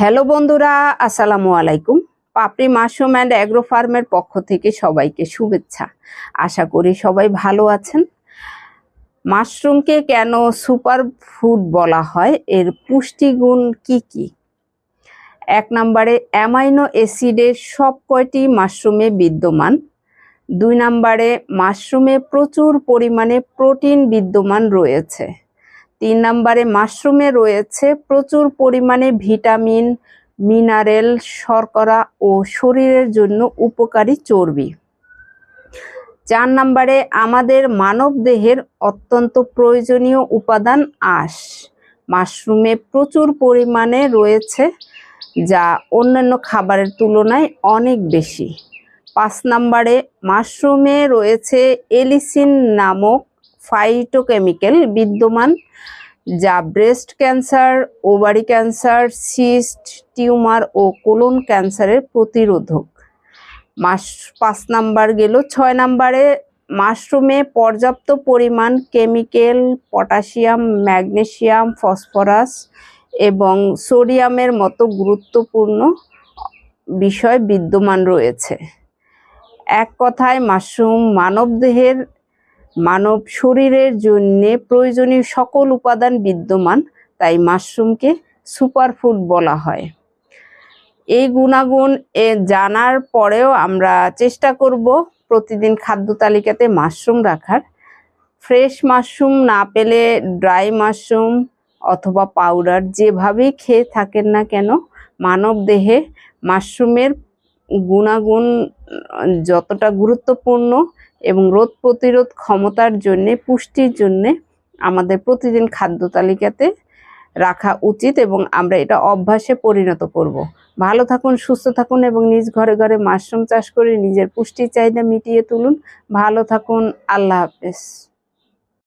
Hello বন্ধুরা, আসসালামু আলাইকুম। পাপড়ি মাশরুম অ্যান্ড অ্যাগ্রো ফার্মের পক্ষ থেকে সবাইকে শুভেচ্ছা। আশা করি সবাই ভালো আছেন। মাশরুমকে কেন সুপার ফুড বলা হয়? এর পুষ্টিগুণ কি কি? এক নম্বরে অ্যামাইনো অ্যাসিডের সব কয়টি মাশরুমে বিদ্যমান? দুই নম্বরে, মাশরুমে প্রচুর পরিমাণে প্রোটিন বিদ্যমান রয়েছে। তিন নম্বরে, মাশরুমে রয়েছে প্রচুর পরিমাণে ভিটামিন, মিনারেল, শর্করা ও শরীরের জন্য উপকারী চর্বি। চার নম্বরে, আমাদের মানব দেহের অত্যন্ত প্রয়োজনীয় উপাদান আঁশ। মাশরুমে প্রচুর পরিমাণে রয়েছে, যা অন্যান্য খাবারের তুলনায় অনেক বেশি। পাঁচ নম্বরে, মাশরুমে রয়েছে এলিসিন নামক ফাইটোকেমিক্যাল বিদ্যমান যা breast cancer ovary cancer cyst tumour ও কোলন ক্যান্সারের প্রতিরোধক। মাস পাঁচ নাম্বার গেল, ছয় নাম্বারে মাশরুমে পর্যাপ্ত পরিমাণ কেমিক্যাল পটাশিয়াম ম্যাগনেশিয়াম ফসফরাস এবং সোডিয়ামের মতো গুরুত্বপূর্ণ বিষয় বিদ্যমান রয়েছে। এক কথায় মাশরুম মানবদেহের মানব শরীরের জন্য প্রয়োজনীয় সকল উপাদান বিদ্যমান, তাই মাশরুমকে সুপারফুড বলা হয়। এই গুণাগুণ এ জানার পরেও আমরা চেষ্টা করব প্রতিদিন খাদ্য তালিকাতে মাশরুম রাখার। ফ্রেশ মাশরুম না পেলে ড্রাই মাশরুম অথবা পাউডার যেভাবেই খেয়ে থাকেন না কেন, মানব দেহে মাশরুমের গুণাগুণ, যতটা গুরুত্বপূর্ণ এবং রোগ প্রতিরোধ ক্ষমতার জন্যে, পুষ্টির জন্যে আমাদের প্রতিদিন খাদ্য তালিকাতে রাখা উচিত এবং আমরা এটা অভ্যাসে পরিণত করব। ভালো থাকুন, সুস্থ থাকুন এবং নিজ ঘরে ঘরে মাশরুম চাষ করে নিজের পুষ্টির চাহিদা মিটিয়ে তুলুন ভালো থাকুন, আল্লাহ হাফেজ